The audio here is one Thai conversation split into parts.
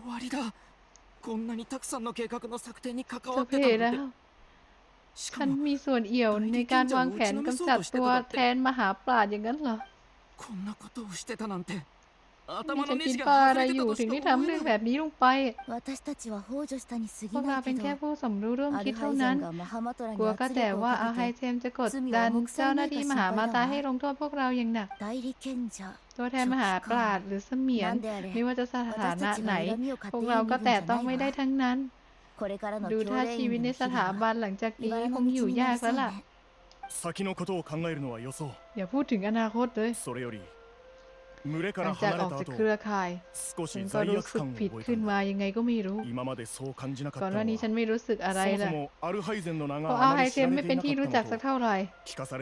終わりだこんなにたくさんの計画の策定に関わってたなんてฉันมีส่วนเอี่ยวในการวางแผนกำจัดตัวแทนมหาปราชญ์อย่างนั้นเหรอ ที่จะคิดปาอะไรอยู่ถึงได้ทำเรื่องแบบนี้ลงไปพวกเราเป็นแค่ผู้สมรู้ร่วมคิดเท่านั้น กลัวก็แต่ว่าอาไฮเทมจะกดดันเจ้าหน้าที่มหามาตาให้ลงโทษพวกเราอย่างหนัก ตัวแทนมหาปราดหรือเสมียน ไม่ว่าจะสถานะไหน พวกเราก็แต่ต้องไม่ได้ทั้งนั้น ดูท่าชีวิตในสถาบันหลังจากนี้คงอยู่ยากแล้วล่ะอย่าพูดถึงอนาคตเลย หลังจากออกจากเครือข่ายฉันก็รู้สึกผิดขึ้นมายังไงก็ไม่รู้ ก่อนหน้านี้ฉันไม่รู้สึกอะไรเลยเพราะอาไฮเซนไม่เป็นที่รู้จักสักเท่าไหร่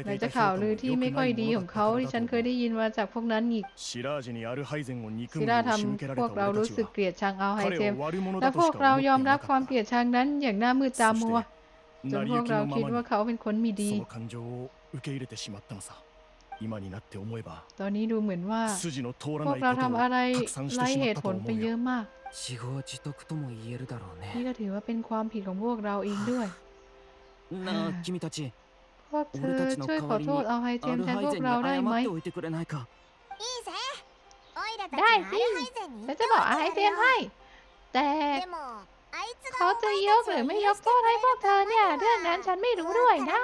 หลังจากข่าวลือที่ไม่ค่อยดีของเขาที่ฉันเคยได้ยินมาจากพวกนั้นอีกซิราทำพวกเรารู้สึกเกลียดชังอาไฮเซนและพวกเรายอมรับความเกลียดชังนั้นอย่างหน้ามืดตามัวจนพวกเราคิดว่าเขาเป็นคนมีดี ตอนนี้ดูเหมือนว่า พวกเราทำอะไรไร้เหตุผลไปเยอะมาก นี่ก็ถือว่าเป็นความผิดของพวกเราเองด้วยพวกเธอช่วยขอโทษเอาไฮเจมแทนพวกเราได้ไหมได้สิแล้วจะบอกอาไฮเจมให้ แต่เขาจะยกหรือไม่ยกโทษให้พวกเธอเนี่ย เรื่องนั้นฉันไม่รู้ด้วยนะ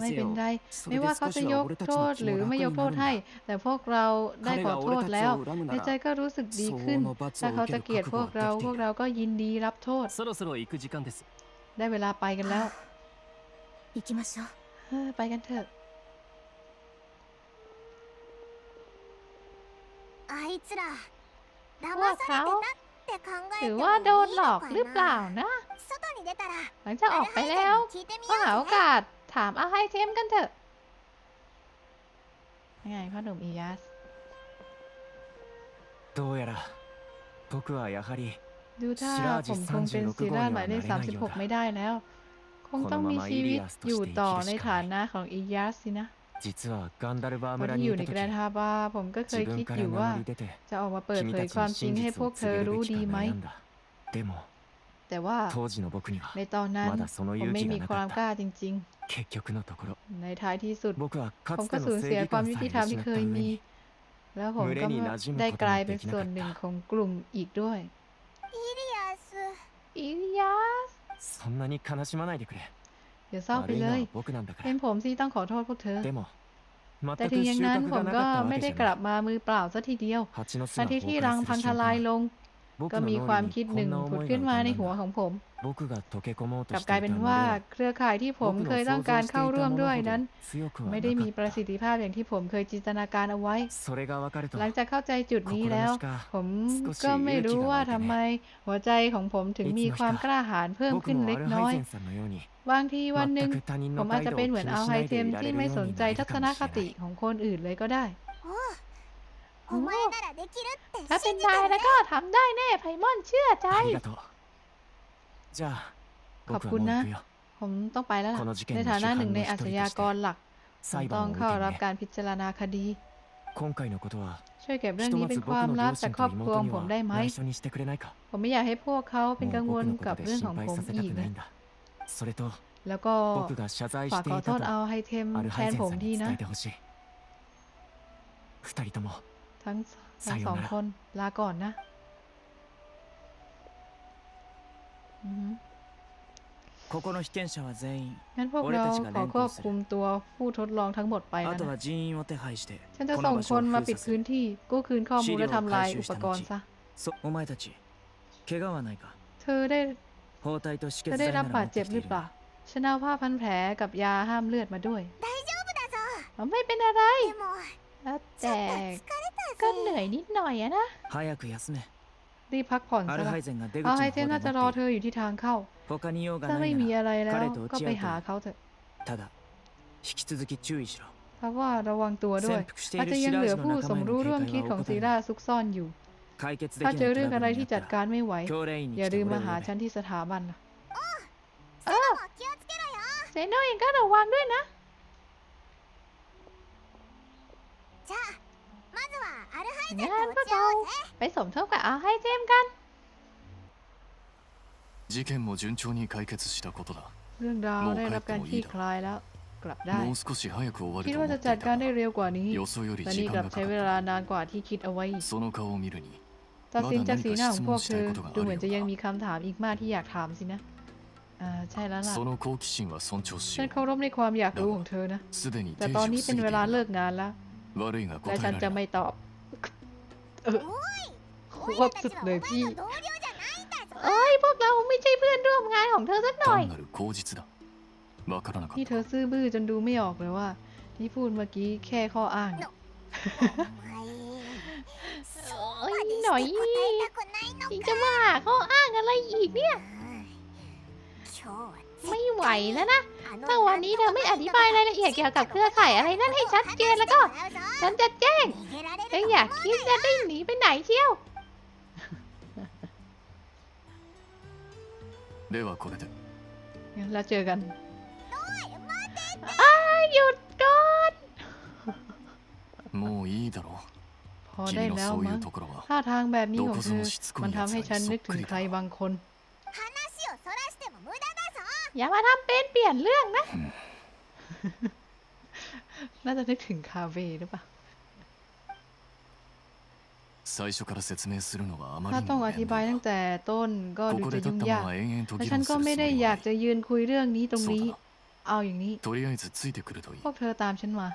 ไม่เป็นไรไม่ว่าเขาจะยกโทษหรือไม่ยกโทษให้ แต่พวกเราได้ขอโทษแล้ว ในใจก็รู้สึกดีขึ้น ถ้าเขาจะเกลียดพวกเราพวกเราก็ยินดีรับโทษ ได้เวลาไปกันแล้วไปกันเถอะพวกเขาถือว่าโดนหลอกหรือเปล่านะ หลังจากออกไปแล้วก็หาโอกาส ถามเอาให้เทมกันเถอะยังไงพ่อหนุ่มอียาสどうやら僕はやはりดูถ้าผมคงเป็นซีราหมายเลขหกไม่ได้แล้ว คงต้องมีชีวิตอยู่ต่อในฐานะของอียาสสินะ実はนที่อยู่ในแกรนทาบาผมก็เคยคิดอยู่ว่า จะออกมาเปิดเผยความจริงให้พวกเธอรู้ดีไหม แต่ว่าในตอนนั้นผมไม่มีความกล้าจริงๆ ในท้ายที่สุดผมก็สูญเสียความยุติธรรมที่เคยมี แล้วผมก็ได้กลายเป็นส่วนหนึ่งของกลุ่มอีกด้วยอิริยาสอิริยาสอย่าเศร้าไปเลย เป็นผมที่ต้องขอโทษพวกเธอแต่ถึงอย่างนั้นผมก็ไม่ได้กลับมามือเปล่าซะทีเดียวทันทีที่รังพังทลายลง ก็มีความคิดหนึ่งผุดขึ้นมาในหัวของผม กลับกลายเป็นว่าเครือข่ายที่ผมเคยต้องการเข้าร่วมด้วยนั้น ไม่ได้มีประสิทธิภาพอย่างที่ผมเคยจินตนาการเอาไว้ หลังจากเข้าใจจุดนี้แล้ว ผมก็ไม่รู้ว่าทำไมหัวใจของผมถึงมีความกล้าหาญเพิ่มขึ้นเล็กน้อยบางทีวันหนึ่งผมอาจจะเป็นเหมือนเอาไฮเทมที่ไม่สนใจทัศนคติของคนอื่นเลยก็ได้ โอ้ถ้าเป็นนายแล้วก็ทำได้แน่ไพมอนเชื่อใจขอบคุณนะผมต้องไปแล้วล่ะ ในฐานะหนึ่งในอาชญากรหลักผมต้องเข้ารับการพิจารณาคดีช่วยเก็บเรื่องนี้เป็นความลับจากครอบครัวผมได้ไหม ผมไม่อยากให้พวกเขาเป็นกังวลกับเรื่องของผมอีกนะแล้วก็ฝากขอโทษเอาให้เทมแทนผมดีนะ ทั้งทั้งสองคน ลาก่อนนะงั้นพวกเราขอควบคุมตัวผู้ทดลองทั้งหมดไปนะฉันจะส่งคนมาปิดพื้นที่กู้คืนข้อมูลและทำลายอุปกรณ์ซะเธอได้เธอได้รับบาดเจ็บหรือเปล่าฉันเอาผ้าพันแผลกับยาห้ามเลือดมาด้วย ไม่เป็นอะไร แต่ ก็เหนื่อยนิดหน่อยนะรีพักผ่อนซะอาไฮเทนน่าจะรอเธออยู่ที่ทางเข้า ถ้าไม่มีอะไรแล้วก็ไปหาเขาเถอะเพราะว่าระวังตัวด้วย อาจจะยังเหลือผู้สมรู้ร่วมคิดของซีราซุกซ่อนอยู่ ถ้าเจอเรื่องอะไรที่จัดการไม่ไหว อย่าลืมมาหาฉันที่สถาบันเออเซโนเองก็ระวังด้วยนะ じゃあまずはアルハイ งั้นพวกเราไปสมทบกับเอาให้เจมกัน 事件も順調に解決したことだ เรื่องราวได้รับการคลี่คลายแล้ว กลับได้ もう少し早く終わる คิด と ว่า 思 จะ って จัด い การ た ได้ が เร็วกว่านี้ 予想より แต่ 時 นี่กลั 間 บ が ใช้ か เว かっ ลานานกว่าที่คิดเอาไว้ たその顔を見るに ตัดสินจากสีหน้าของพวกเธอ まだ何か質問したいことがあるようだ ดูเหมือนจะยังมีคำถามอีกมากที่อยากถามสินะ อ่า ใช่แล้วล่ะ その好奇心は尊重し ฉั よ นเคารพในความอยากรู้ของเธอนะ うすでに แต่ 定 ตอน 時を นี้ 過 เป็น ぎて เวย ลา る เลิกงานแล้ว 悪いが答 และฉันจะไม่ตอบควบสุดเลยพี่เอ้ยพวกเราไม่ใช่เพื่อนร่วมงานของเธอสักหน่อยที่เธอซื่อบื้อจนดูไม่ออกเลยว่า ที่พูดเมื่อกี้แค่ข้ออ้างไอ้หน่อยจริงจะว่าข้ออ้างอะไรอีกเนี่ย ไม่ไหวแล้วนะ あの ถ้าวันนี้เธอไม่อธิบายรายละเอียดเกี่ยวกับเครือข่ายอะไรนั่นให้ชัดเจนแล้วก็ ฉันจะแจ้ง 逃げられる เธออยากคิดจะได้หนีไปไหนเที่ยว ではこれで งั้นเราเจอกันอ้ายหยุดก่อน もういいだろ พอ う ได้ 君の แล้ว そうい มั้ う ง ところは ท่าทางแบบนี้ ど ของ こ เธ ぞ อ のしつこ มั い น や ทำ つ ให้ ら ฉัน に นึ そ ก っ ถึ く ง り ใคร だ บางคน อย่ามาทำเป็นเปลี่ยนเรื่องนะ น่าจะนึกถึงคาเว่หรือเปล่าถ้าต้องอธิบายตั้งแต่ต้นก็ดูจะยุ่งยากแต่ฉันก็ไม่ได้อยากจะยืนคุยเรื่องนี้ตรงนี้ เอาอย่างนี้ พวกเธอตามฉันมา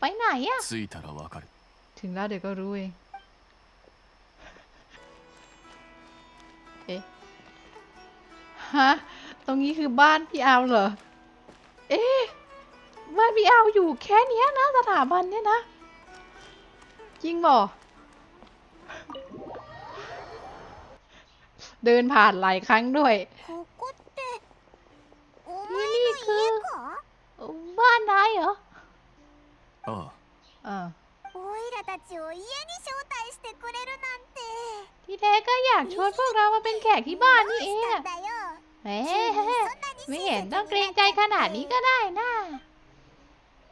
ไปไหนอะถึงแล้วเดี๋ยวก็รู้เอง เอ๊ะ ฮะ ตรงนี้คือบ้านพี่อาวเหรอ เอ๊ะ บ้านพี่อาวอยู่แค่นี้นะสถาบันเนี่ยนะ จริงบ่เดินผ่านหลายครั้งด้วยนี่นี่คือ บ้านนายเหรออ๋ออ่าที่แท้ก็อยากชวนพวกเรามาเป็นแขกที่บ้านนี่เอง เฮ้ไม่เห็นต้องเกรงใจขนาดนี้ก็ได้นะ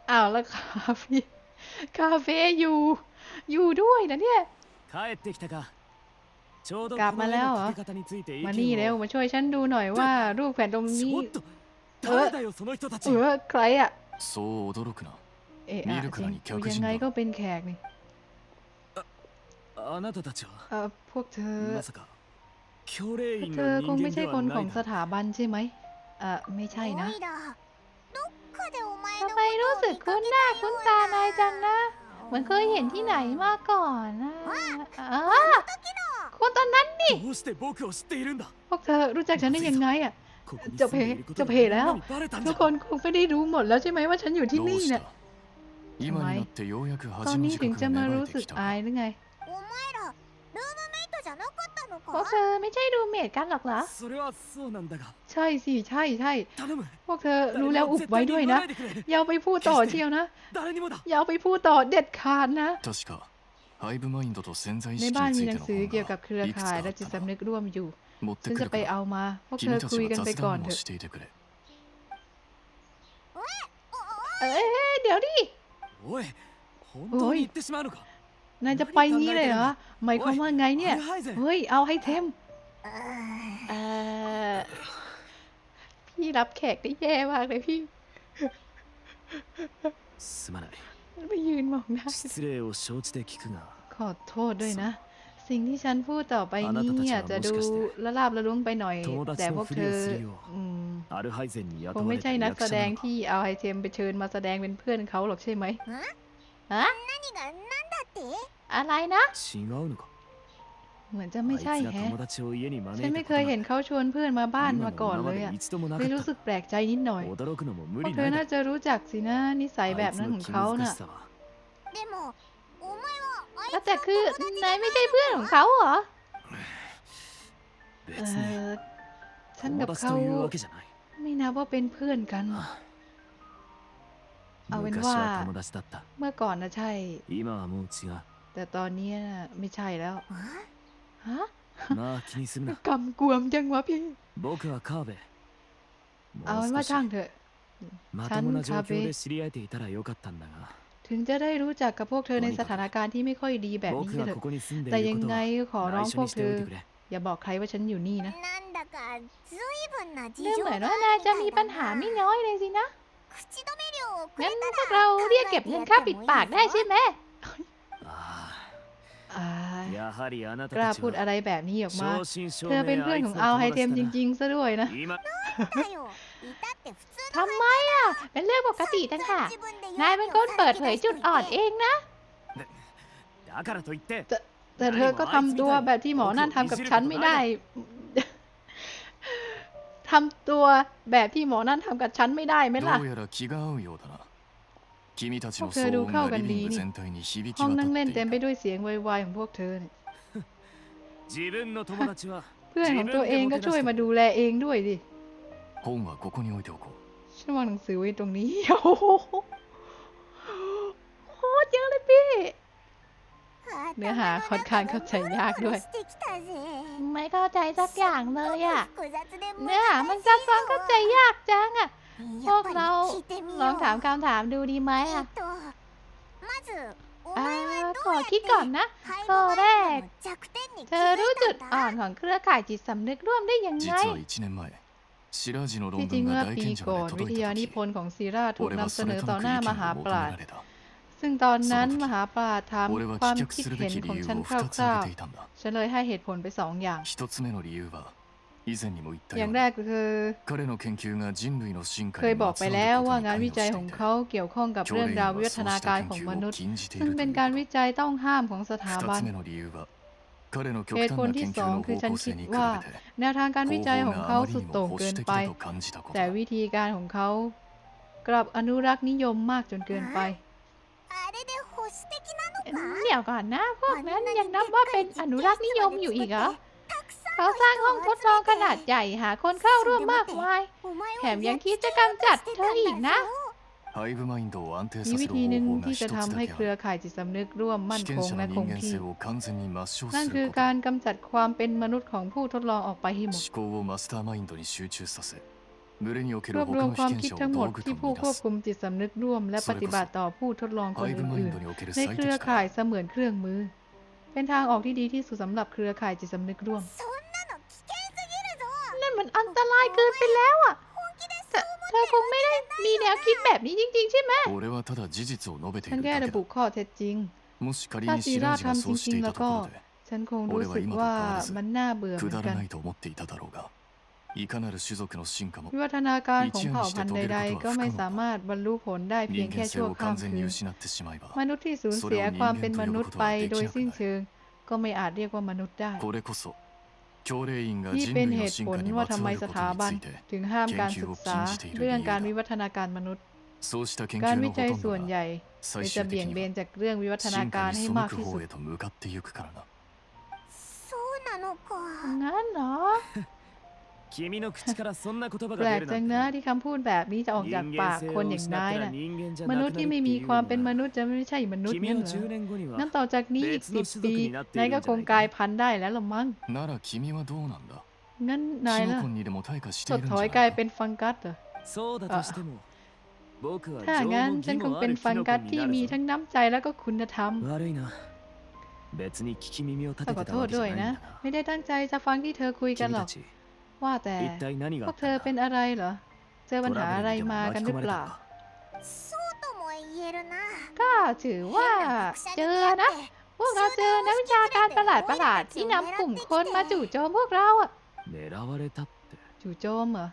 เอาละคาเฟ่คาเฟ่อยู่ อยู่ด้วยนะเนี่ยกลับมาแล้วเหรอมานี่แล้วมาช่วยฉันดูหน่อยว่ารูปแผ่นตรงนี้เออเออใครอะเอ๊ะยังไงก็เป็นแขกนี่เออพวกเธอ เธอคงไม่ใช่คนของสถาบันใช่ไหมเออไม่ใช่นะทำไมรู้สึกคุ้นหน้าคุ้นตานายจังนะ เหมือนเคยเห็นที่ไหนมาก่อนนะคนตอนนั้นนี่พวกเธอรู้จักฉันได้ยังไงอะจะเพจะเพแล้ว ทุกคนคงไม่ได้รู้หมดแล้วใช่ไหมว่าฉันอยู่ที่นี่เนี่ยทำไมตอนนี้ถึงจะมารู้สึกอายหรือไง พวกเธอไม่ใช่รูเมทกันหรอกเหรอ ใช่สิใช่ใช่ พวกเธอรู้แล้วอุบไว้ด้วยนะ อย่าไปพูดต่อเชียวนะ อย่าไปพูดต่อเด็ดขาดนะ ในบ้านมีหนังสือเกี่ยวกับเครือข่ายและจิตสำนึกร่วมอยู่ ฉันจะไปเอามา พวกเธอคุยกันไปก่อนเถอะ เอ้เดี๋ยวดิโอ้ย นายจะไปงี้เลยเหรอหมายความว่าไงเนี่ย アルハイゼン เฮ้ย เอาให้เทม うーん เออพี่รับแขกได้แย่มากเลยพี่ すまない ไปยืนมองหน้า 失礼を承知で聞くが ขอโทษด้วยนะ สิ่งที่ฉันพูดต่อไปนี้อาจจะดูละลาบละลุ้งไปหน่อย แต่พวกเธออืม アルハイゼンに ค 雇 ง わ ไม่ れた ใช่นัก 役 แส 者 ด な ง のか ที่เอาไอเทมไปเชิญมาแสดงเป็นเพื่อนเขาหรอกใช่ไหมฮะ 何が何だって อะไรนะ เหมือนจะไม่ใช่แฮะฉันไม่เคยเห็นเขาชวนเพื่อนมาบ้านมาก่อนเลยอะเลยรู้สึกแปลกใจนิดหน่อยพวกเธอน่าจะรู้จักสินะนิสัยแบบนั้นของเขาเน่ะแต่คือนายไม่ใช่เพื่อนของเขาเหรอฉันกับเขาไม่นับว่าเป็นเพื่อนกัน เอาเป็นว่าเมื่อก่อนนะใช่ แต่ตอนนี้นะไม่ใช่แล้วฮะกำกวมจังวะพี่เอาเป็นว่าช่างเถอะฉันคาเบถึงจะได้รู้จักกับพวกเธอในสถานการณ์ที่ไม่ค่อยดีแบบนี้เถอะแต่ยังไงขอร้องพวกเธอ อย่าบอกใครว่าฉันอยู่นี่นะเรื่องเหมือนว่านาจะมีปัญหาไม่น้อยเลยสินะ งั้นพวกเราเรียกเก็บเงินค่าปิดปากได้ใช่ไหมกล้าพูดอะไรแบบนี้ออกมา เธอเป็นเพื่อนของเอาไฮเทมจริงๆซะด้วยนะ ทำไมอะ เป็นเรื่องปกติทั้งค่ะ นายเป็นคนเปิดเผยจุดอ่อนเองนะแต่เธอก็ทำตัวแบบที่หมอนั่นทำกับฉันไม่ได้ ทำตัวแบบที่หมอนั่นทำกับฉันไม่ได้ไหมล่ะพวกเธอดูเข้ากันดีนี่ห้องนั่งเล่นเต็มไปด้วยเสียงวายๆของพวกเธอเนี่ยเพื่อนของตัวเองก็ช่วยมาดูแลเองด้วยดิฉันวางหนังสือไว้ตรงนี้โอ้โหโคตรเยอะเลยพี่ เนื้อหาค่อนข้างเข้าใจยากด้วย ไม่เข้าใจสักอย่างเลยอะ เนื้อหามันซับซ้อนเข้าใจยากจังอะ พวกเราลองถามคำถามดูดีไหมอะขอคิดก่อนนะข้อแรก เธอรู้จุดอ่อนของเครือข่ายจิตสำนึกร่วมได้ยังไงที่จริงเมื่อปีก่อนวิทยานิพนธ์ของซีราถูกนำเสนอต่อหน้ามหาปราช ซึ่งตอนนั้นมหาปราชญ์ถามความคิดเห็นของฉันคร่าวๆฉันเลยให้เหตุผลไปสองอย่าง อย่างแรกคือเคยบอกไปแล้วว่างานวิจัยของเขาเกี่ยวข้องกับเรื่องราววิวัฒนาการของมนุษย์ ซึ่งเป็นการวิจัยต้องห้ามของสถาบันเหตุผลที่สองคือฉันคิดว่า แนวทางการวิจัยของเขาสุดโต่งเกินไป แต่วิธีการของเขากลับอนุรักษ์นิยมมากจนเกินไป เดี๋ยวก่อนนะพวกนั้นยังนับว่าเป็นอนุรักษ์นิยมอยู่อีกเหรอเขาสร้างห้องทดลองขนาดใหญ่หาคนเข้าร่วมมากมาย แถมยังคิดจะกำจัดเธออีกนะมีวิธีหนึ่งที่จะทำให้เครือข่ายจิตสำนึกร่วมมั่นคงและคงที่นั่นคือการกำจัดความเป็นมนุษย์ของผู้ทดลองออกไปให้หมด รวบรวมความคิดทั้งหมดที่ผู้ควบคุมจิตสำนึกร่วม และปฏิบัติต่อผู้ทดลองคนอื่นๆในเครือข่ายเสมือนเครื่องมือ เป็นทางออกที่ดีที่สุดสำหรับเครือข่ายจิตสำนึกร่วม นั่นมันอันตรายเกินไปแล้วอะเธอคงไม่ได้มีแนวคิดแบบนี้จริง ๆ ใช่ไหมฉันแค่ระบุข้อเท็จจริงถ้าซีราทำจริงๆแล้วก็ ฉันคงรู้สึกว่ามันน่าเบื่อเหมือนกัน วิวัฒนาการของเผ่าพันธุ์ใดๆ ก็ไม่สามารถบรรลุผลได้เพียงแค่ชั่วข้ามคืนมนุษย์ที่สูญเสียความเป็นมนุษย์ไปโดยสิ้นเชิง ก็ไม่อาจเรียกว่ามนุษย์ได้นี่เป็นเหตุผลว่าทำไมสถาบัน ถึงห้ามการศึกษาเรื่องการวิวัฒนาการมนุษย์ การวิจัยส่วนใหญ่จะเบี่ยงเบนจากเรื่องวิวัฒนาการให้มากที่สุดนั่นเหรอ แปลกจังนะที่คำพูดแบบนี้จะออกจากปากคนอย่างนายนะมนุษย์ที่ไม่มีความเป็นมนุษย์จะไม่ใช่มนุษย์นี่เหรอนั่นต่อจากนี้อีกสิบปีนายก็คงกลายพันธุ์ได้แล้วละมั้งงั้นนายล่ะถดถอยกลายเป็นฟังกัสเหรอถ้างั้นฉันคงเป็นฟังกัสที่มีทั้งน้ำใจแล้วก็คุณธรรมขอโทษด้วยนะ ไม่ได้ตั้งใจจะฟังที่เธอคุยกันหรอก ว่าแต่พวกเธอเป็นอะไรเหรอ เจอปัญหาอะไรมากันหรือเปล่าก็ถือว่าเจอนะ พวกเราเจอนักวิชาการประหลาดประหลาดที่นำกลุ่มคนมาจู่โจมพวกเราอะจู่โจมเหรอ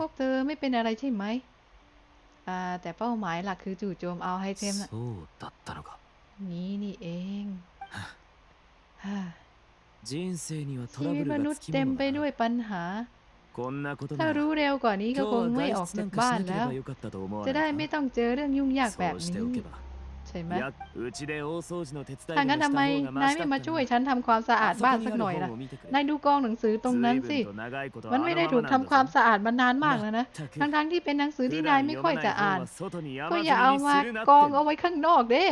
พวกเธอไม่เป็นอะไรใช่ไหมแต่เป้าหมายหลักคือจู่โจมเอาไฮเทมนี่นี่เองฮ ชีวิตมนุษย์เต็มไปด้วยปัญหา ถ้ารู้เร็วกว่านี้ก็คงไม่ออกจากบ้านแล้ว จะได้ไม่ต้องเจอเรื่องยุ่งยากแบบนี้ใช่ไหมถ้างั้นทำไมนายไม่มาช่วยฉันทำความสะอาดบ้านสักหน่อยล่ะ นายดูกองหนังสือตรงนั้นสิ มันไม่ได้ถูกทำความสะอาดมานานมากแล้วนะ ทั้งๆทที่เป็นหนังสือที่นายไม่ค่อยจะอ่าน ก็อย่าเอามากองเอาไว้ข้างนอกเด้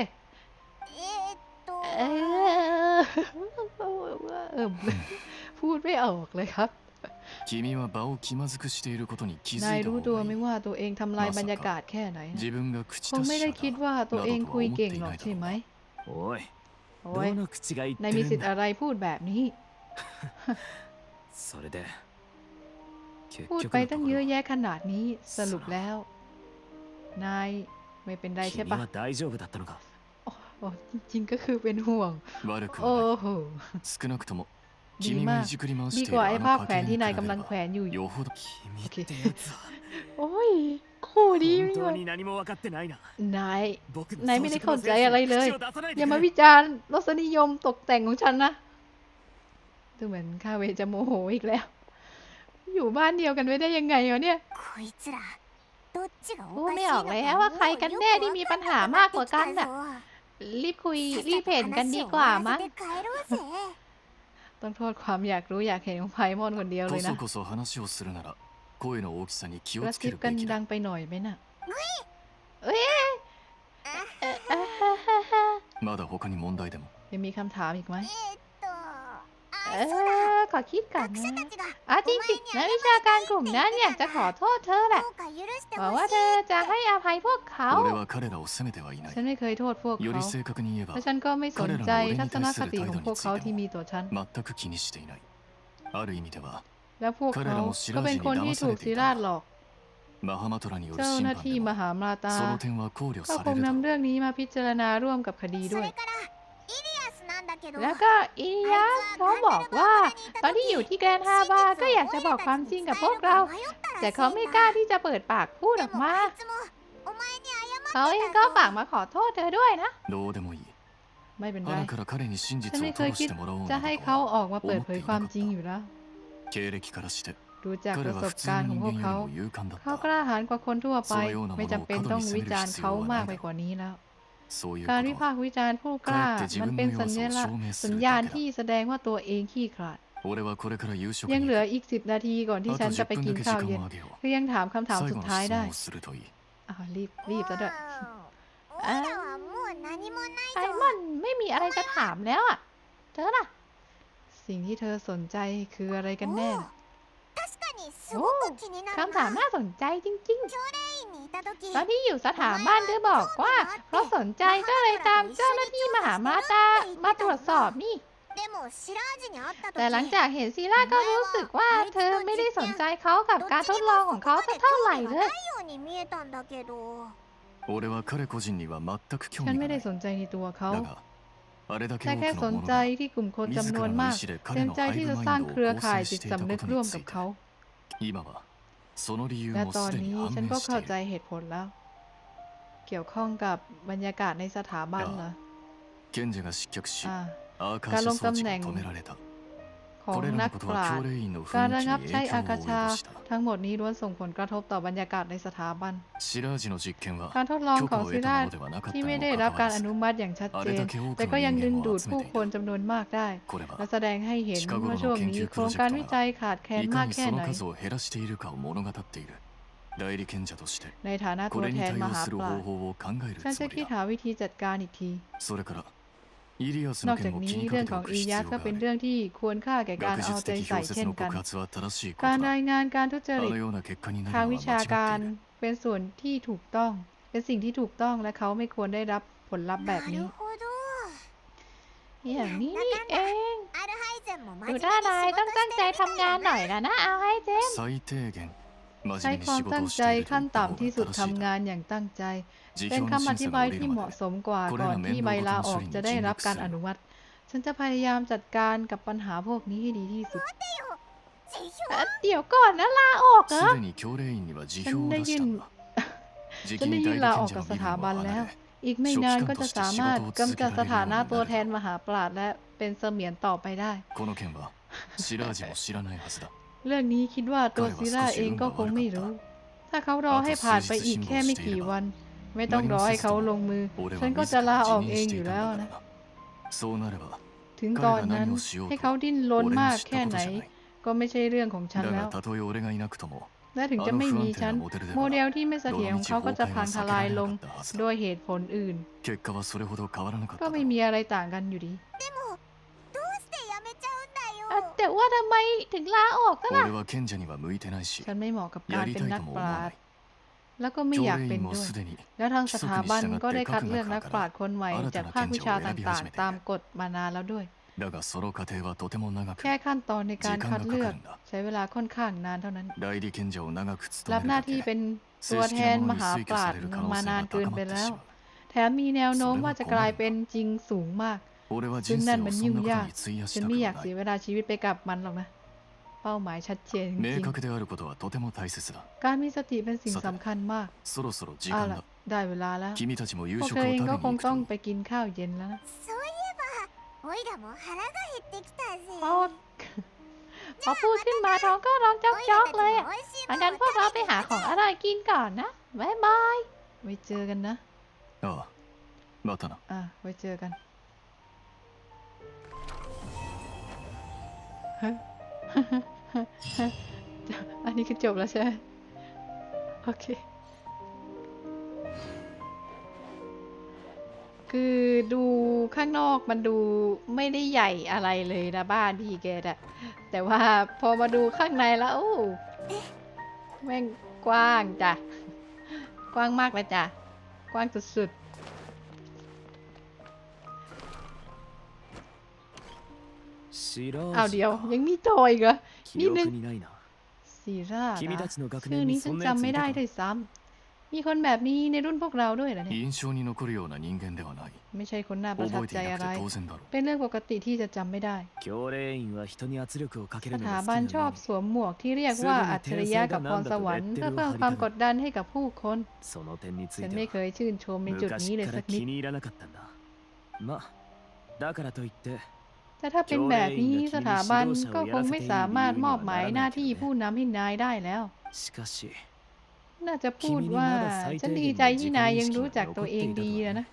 พูดไม่ออกเลยครับนายรู้ตัวไม่ว่าตัวเองทำลายบรรยากาศแค่ไหนคงไม่ได้คิดว่าตัวเองคุยเก่งหรอกใช่ไหมโอ้ยโอ้ยนายมีสิทธิ์อะไรพูดแบบนี้พูดไปตั้งเยอะแยะขนาดนี้สรุปแล้ว นายไม่เป็นไรใช่ปะ โอ้จริงก็คือเป็นห่วงโอ้はないโห少なくとดีมากดีกว่าไอ้ผ้าあแขวนที่นายกำลังแขวนอยู่べばよほโอ้ยคู่ดี本ไม่当ว่าに何も分かってないなนาย僕の装飾のセンスに口を出อย่ามาวิจารณ์รสนิยมตกแต่งของฉันนะดูเหมือนคาเวจะโมโหอีกแล้ว อยู่บ้านเดียวกันไม่ได้ยังไงวะเนี่ยこいつไม่ออกเล้วว่าใครกันแน่ที่มีปัญหามากกว่ากันอะ รีบคุยรีบเห็นกันดีกว่ามั้งต้องโทษความอยากรู้อยากเห็นของไพมอนคนเดียวเลยนะกระซิบกันดังไปหน่อยไหมน่ะเฮ้ยยังมีคำถามอีกไหม เออขอคิดก่อนนะอ๋อจริงๆนักวิชาการกลุ่มนั้นอยากจะขอโทษเธอแหละหวังว่าเธอจะให้อภัยพวกเขาฉันไม่เคยโทษพวกเขาและฉันก็ไม่สนใจทัศนคติของพวกเขาที่มีต่อฉันแล้วพวกเขาก็เป็นคนที่ถูกซีราดหลอกเจ้าหน้าที่มหามาตาก็คงนำเรื่องนี้มาพิจารณาร่วมกับคดีด้วย แล้วก็อิริยะเขาบอกว่า ตอนที่อยู่ที่แกรนฮาบาก็อยากจะบอกความจริงกับพวกเรา แต่เขาไม่กล้าที่จะเปิดปากพูดออกมาเขาเองก็ฝากมาขอโทษเธอด้วยนะไม่เป็นไรฉันไม่เคยคิดจะให้เขาออกมาเปิดเผยความจริงอยู่แล้วดูจากประสบการณ์ของพวกเขา เขากล้าหาญกว่าคนทั่วไป ไม่จำเป็นต้องวิจารณ์เขามากไปกว่านี้แล้ว การวิพากษ์วิจารณ์ผู้กล้า มันเป็นสัญลักษณ์สัญญาณที่แสดงว่าตัวเองขี้ขลาด ยังเหลืออีกสิบนาทีก่อนที่ฉันจะไปกินข้าวเย็นก็ยังถามคำถามสุดท้ายได้อ้ารีบรีบซะด้วยไอ้มันไม่มีอะไรจะถามแล้วอะ เธอละสิ่งที่เธอสนใจคืออะไรกันแน่ โอ้คำถามน่าสนใจจริง ๆ ตอนที่อยู่สถาบ้านเธอบอกว่าเพราะสนใจก็เลยตามเจ้าหน้าที่มหามาตามาตรวจสอบนี่ แต่หลังจากเห็นซีล่าก็รู้สึกว่าเธอไม่ได้สนใจเขากับการทดลองของเขาสักเท่าไหร่เลยฉันไม่ได้สนใจในตัวเขาแต่แค่สนใจที่กลุ่มคนจำนวนมากเต็มใจที่จะสร้างเครือข่ายจิตสำนึกร่วมกับเขา และตอนนี้ฉันก็เข้าใจเหตุผลแล้ว เกี่ยวข้องกับบรรยากาศในสถาบันเหรอการลงตำแหน่ง ของนักปราชญ์การระงับใช้อากาชา ทั้งหมดนี้ล้วนส่งผลกระทบต่อบรรยากาศในสถาบัน การทดลองของซิราที่ไม่ได้รับการอนุมัติอย่างชัดเจน แต่ก็ยังดึงดูดผู้คนจำนวนมากได้ และแสดงให้เห็นว่าช่วงนี้โครงการวิจัยขาดแคลนมากแค่ไหนในฐานะตัวแทนมหาปราชญ์ฉันจะคิดหาวิธีจัดการอีกที นอกจากนี้เรื่องของอียัสก็เป็นเรื่องที่ควรค่าแก่การเอาใจใส่เช่นกัน การรายงานการทุจริตทางวิชาการเป็นส่วนที่ถูกต้อง เป็นสิ่งที่ถูกต้องและเขาไม่ควรได้รับผลลัพธ์แบบนี้ อย่างนี้นี่เองดูท่านายต้องตั้งใจทำงานหน่อยนะนะเอาให้เจนใช้ความตั้งใจขั้นต่ำที่สุดทำงานอย่างตั้งใจ เป็นคำอธิบายที่เหมาะสมกว่าก่อนที่ใบลาออกจะได้รับการอนุมัติ ฉันจะพยายามจัดการกับปัญหาพวกนี้ให้ดีที่สุด เดี๋ยวก่อนนะลาออกเหรอฉันได้ยินฉันได้ยินลาออกกับสถาบันแล้ว อีกไม่นานก็จะสามารถกำจัดสถานะตัวแทนมหาปราชญ์และเป็นเสมียนต่อไปได้เรื่องนี้คิดว่าตัวซิล่าเองก็คงไม่รู้ ถ้าเขารอให้ผ่านไปอีกแค่ไม่กี่วัน ไม่ต้องรอให้เขาลงมือ ฉันก็จะลาออกเองอยู่แล้วนะ ถึงตอนนั้นให้เขาดิ้นรนมากแค่ไหน ก็ไม่ใช่เรื่องของฉันแล้ว และถึงจะไม่มีฉัน โมเดลที่ไม่เสถียรของเขาก็จะพังทลายลงโดยเหตุผลอื่น ก็ไม่มีอะไรต่างกันอยู่ดีแต่ว่าทำไมถึงลาออกกันล่ะฉันไม่เหมาะกับการเป็นนักปราช แล้วก็ไม่อยากเป็นด้วย แล้วทางสถาบันก็ได้คัดเลือกนักปราชญ์คนใหม่จากภาควิชาต่างๆ ตามกฎมานานแล้วด้วย แค่ขั้นตอนในการคัดเลือกใช้เวลาค่อนข้างนานเท่านั้น รับหน้าที่เป็นตัวแทนมหาปราชญ์มานานเกินไปแล้ว แถมมีแนวโน้มว่าจะกลายเป็นจริงสูงมาก ซึ่งนั่นมันยุ่งยาก ฉันไม่อยากเสียเวลาชีวิตไปกับมันหรอกนะ เป้าหมายชัดเจนจริงการมีสติเป็นสิ่งสำคัญมากเอาล่ะได้เวลาแล้วพวกเธอเองก็คงต้องไปกินข้าวเย็นแล้วนะพอพอพูดขึ้นมาท้องก็ร้องจอกๆเลยอะอันนั้นพวกเราไปหาของอร่อยกินก่อนนะบายบายไว้เจอกันนะเอ๋อมาตนะอะไว้เจอกันฮะ อันนี้คือจบแล้วใช่ไหมโอเค คือดูข้างนอกมันดูไม่ได้ใหญ่อะไรเลยนะบ้านพี่แกอะแต่ว่าพอมาดูข้างในแล้วโอ้แม่งกว้างจ้ะ กว้างมากเลยจ้ะ กว้างสุดๆเอาเดียวยังมีจอยเหรอ นิดนึงสีราคือนี้ฉันจำไม่ได้เลยซ้ำมีคนแบบนี้ในรุ่นพวกเราด้วยเหรอเนี่ยไม่ใช่คนน่าประทับใจอะไร เป็นเรื่องปกติที่จะจำไม่ได้สถาบันชอบสวมหมวกที่เรียกว่าอัจฉริยะกับพรสวรรค์เพื่อเพิ่มความกดดันให้กับผู้คนฉันไม่เคยชื่นชมในจุดนี้เลยสักนิด แต่ถ้าเป็นแบบนี้สถาบันก็คงไม่สามารถมอบหมายหน้าที่ผู้นำให้นายได้แล้ว น่าจะพูดว่า ฉันดีใจที่นายยังรู้จักตัวเองดีนะ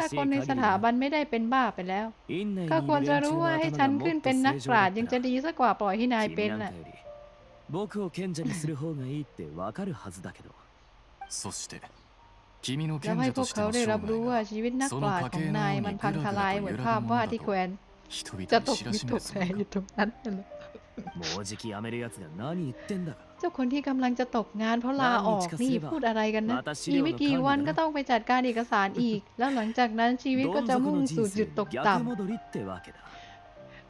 ถ้าคนในสถาบันไม่ได้เป็นบ้าไปแล้ว ก็ควรจะรู้ว่าให้ฉันขึ้นเป็นนักปราชญ์ยังจะดีซะกว่าปล่อยให้นายเป็นน่ะ แล้วให้พวกเขาได้รับรู้ว่าชีวิตนักปราชญ์ของนายมันพังทลายเหมือนภาพวาดที่แควนจะตกยึดตกแผลอยู่ตรงนั้นเลยเจ้าคนที่กำลังจะตกงานเพราะลาออกนี่พูดอะไรกันนะอีกไม่กี่วันก็ต้องไปจัดการเอกสารอีก แล้วหลังจากนั้นชีวิตก็จะมุ่งสู่จุดตกต่ำ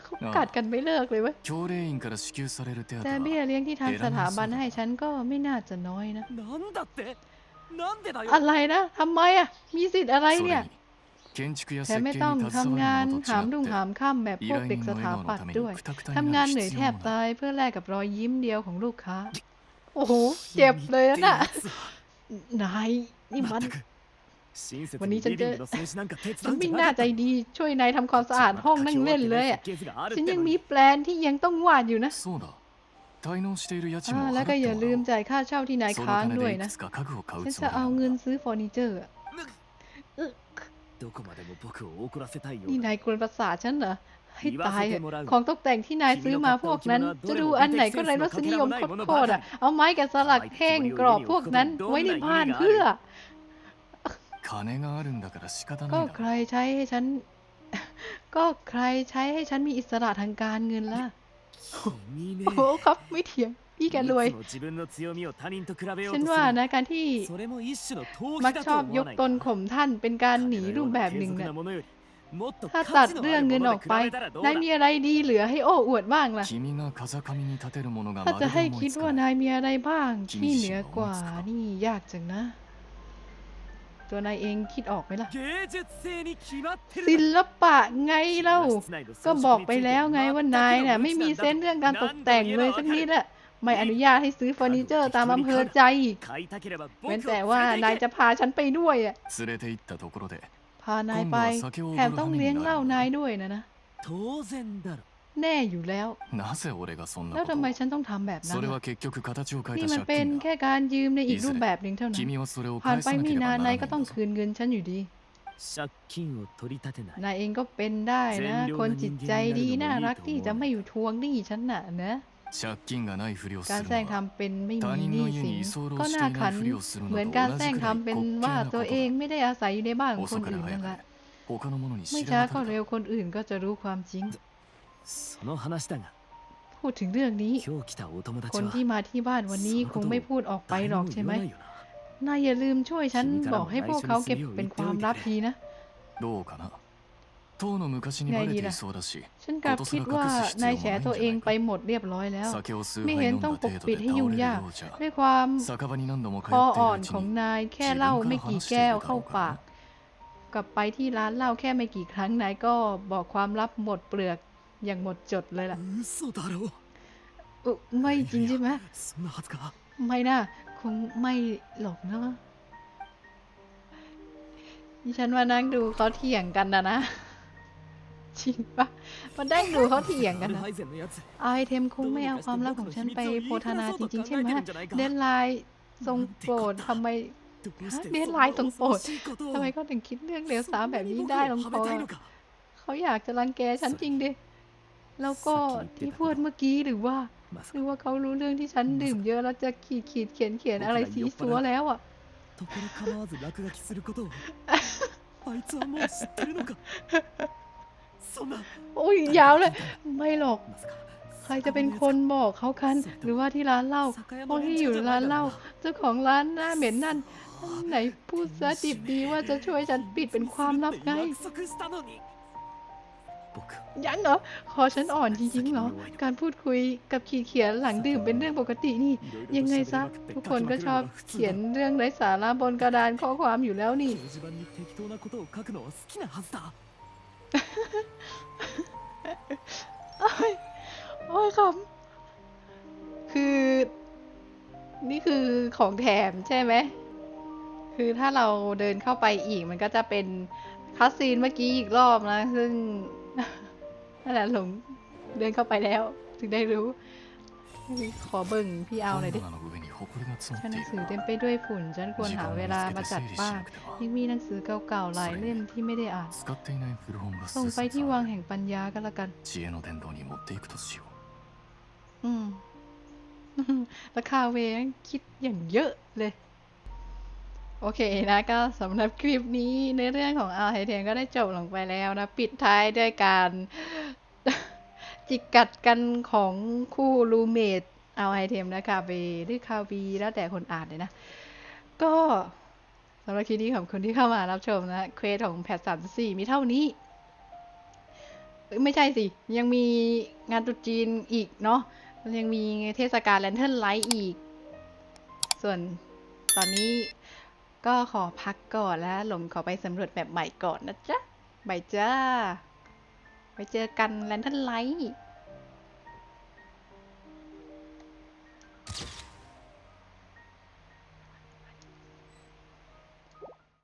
เขากัดกันไม่เลิกเลยวะแต่เบี้ยเลี้ยงที่ทางสถาบันให้ฉันก็ไม่น่าจะน้อยนะ อะไรนะทำไมอะ มีสิทธิ์อะไรเนี่ยแถมไม่ต้องทำงานหามดุงหามข้ามแบบพวกเด็กสถาปัตย์ด้วยทำงานเหนื่อยแทบตายเพื่อแลกกับรอยยิ้มเดียวของลูกค้า โอ้โห เจ็บเลยนะนายนี่มัน วันนี้ฉันเจอฉันไม่น่าใจดีช่วยนายทำความสะอาดห้องนั่งเล่นเลยอะฉันยังมีแปลนที่ยังต้องวาดอยู่นะ แล้วก็อย่าลืมจ่ายค่าเช่าที่นายค้างด้วยนะฉันจะเอาเงินซื้อเฟอร์นิเจอร์นี่นายกวนประสาทฉันเหรอให้ตายของตกแต่งที่นายซื้อมาพวกนั้น จะดูอันไหนก็ไร้รสนิยมโคตรอะ เอาไม้แกะสลักแห้งกรอบพวกนั้นไว้ในบ้านเพื่อก็ใครใช้ให้ฉัน ก็ใครใช้ให้ฉันมีอิสระทางการเงินล่ะ โอ้โหครับไม่เถียงพี่แกรวย ฉันว่านะการที่มักชอบยกตนข่มท่านเป็นการหนีรูปแบบหนึ่งนะถ้าตัดเรื่องเงินออกไปนายมีอะไรดีเหลือให้โอ้อวดบ้างล่ะถ้าจะให้คิดว่านายมีอะไรบ้างที่เหนือกว่านี่ยากจังนะ ตัวนายเองคิดออกไหมล่ะ ศิลปะไงเล่า ก็บอกไปแล้วไงว่านายเนี่ยไม่มีเซนเรื่องการตกแต่งเลยสักนิดอะไม่อนุญาตให้ซื้อเฟอร์นิเจอร์ตามอำเภอใจแม้แต่ว่านายจะพาฉันไปด้วยอะพานายไปแถมต้องเลี้ยงเหล้านายด้วยนะนะ แน่อยู่แล้วなぜ俺がそんなแล้วทำไมฉันต้องทำแบบนั้นนี่มันเป็นแค่การยืมในอีกรูปแบบหนึ่งเท่านั้นผ่านไปไม่นานนายก็ต้องคืนเงินฉันอยู่ดีนายเองก็เป็นได้นะ คนจิตใจดีน่ารักที่จะไม่อยู่ทวงหนี้ฉันน่ะนะ借金がないふりをすการแซงทำเป็นไม่มี人หนี้สินก็น่าขันเหมือนการแซงทำเป็นว่าตัวเองไม่ได้อาศัยอยู่ในบ้านของคนอื่นนั่นแหละไม่ช้าก็เร็วคนอื่นก็จะรู้ความจริง その話だが พูดถึงเรื่องนี้ 今日来たお友 ค 達 น は ที่มาที่บ้านวันนี้คงไม่พูดออกไปหรอกใช่ไหม นายอย่าลืมช่วยฉันบอกให้พวกเขาเก็บเป็นความลับทีนะ どうかな当の昔にバレていそうだし ฉันกลับคิดว่านายแฉตัวเองไปหมดเรียบร้อยแล้ว 酒を数 ไม่ 杯 เห็น 飲んだ ต้องป 程 ก 度 ปิด で ให้ 倒 ยุ่ง れる ยาก ようじゃ ด้วยความ 酒場に何度も通 คอ ってい อ่อ る น うち ของ に นายแค่ 自分 เหล้า から ไม่กี่ 話して แก้ い ว るだ เข้า ろうか ปาก ら กลับไปที่ร้านเหล้าแค่ไม่กี่ครั้งนายก็บอกความลับหมดเปลือก อย่างหมดจดเลยล่ะไม่จริงใช่ไหมไม่นะคงไม่หลอกเนาะฉันมานั่งดูเขาเถียงกันนะนะจริงปะมานั่งดูเขาเถียงกันนะอาไอเทมคงไม่เอาความลับของฉันไปโพธนาจริงๆใช่ไหมเดนไลน์ทรงโปรดทำไมเดนไลน์ทรงโปรดทำไมก็ถึงคิดเรื่องเลวสามแบบนี้ได้ลงคอเขาอยากจะรังแกฉันจริงดิ แล้วก็ที่พูดเมื่อกี้หรือว่าหรือว่าเขารู้เรื่องที่ฉันดื่มเยอะแล้วจะขีดขีดเขียนเขียนอะไรสีสัวแล้วอะโอ้ยยาวเลย ไม่หรอกใครจะเป็นคนบอกเขาคัน หรือว่าที่ร้านเหล้าพวกที่อยู่ร้านเหล้าเจ้าของร้านหน้าเหม็นนั่น ไหนพูดซะดิบดีว่าจะช่วยฉันปิดเป็นความลับไง ยังเหรอคอฉันอ่อนจริงๆเหรอ การพูดคุยกับขีเขียนหลังดื่มเป็นเรื่องปกตินี่ ยังไงซะ ทุกคนก็ชอบเขียนเรื่องไร้สาระบนกระดานข้อความอยู่แล้วนี่ โอ้ยคัำคือ นี่คือของแถมใช่ไหม คือถ้าเราเดินเข้าไปอีกมันก็จะเป็นคัสซีนเมื่อกี้อีกรอบนะ ซึ่ง นั่นแหละหลงเดินเข้าไปแล้ว ถึงได้รู้ ขอเบิ่งพี่เอาเลยดิฉันหนังสือเต็มไปด้วยฝุ่น ฉันควรหาเวลามาจัดบ้างยังมีหนังสือเก่าๆหลายเล่มที่ไม่ได้อ่าน ส่งไปที่วังแห่งปัญญาก็แล้วกันอืมแล้วคาเวคิดอย่างเยอะเลย โอเคนะก็สำหรับคลิปนี้ในเรื่องของอาไฮเทนก็ได้จบลงไปแล้วนะ ปิดท้ายด้วยการจิกกัดกันของคู่รูเมทเอาไฮเทมนะคาเวหรือคาวีแล้วแต่คนอ่านเลยนะ ก็สำหรับคลิปนี้ขอบคุณที่เข้ามารับชมนะเควสของแพทสามสี่มีเท่านี้ ไม่ใช่สิ ยังมีงานตุจีนอีกเนาะมันยังมีเทศกาลแลนเทิร์นไลท์อีก ส่วนตอนนี้ ก็ขอพักก่อนแล้วหลงขอไปสำรวจแบบใหม่ก่อนนะจ๊ะบายจ้า ไปเจอกันแลนเทิร์นไลท์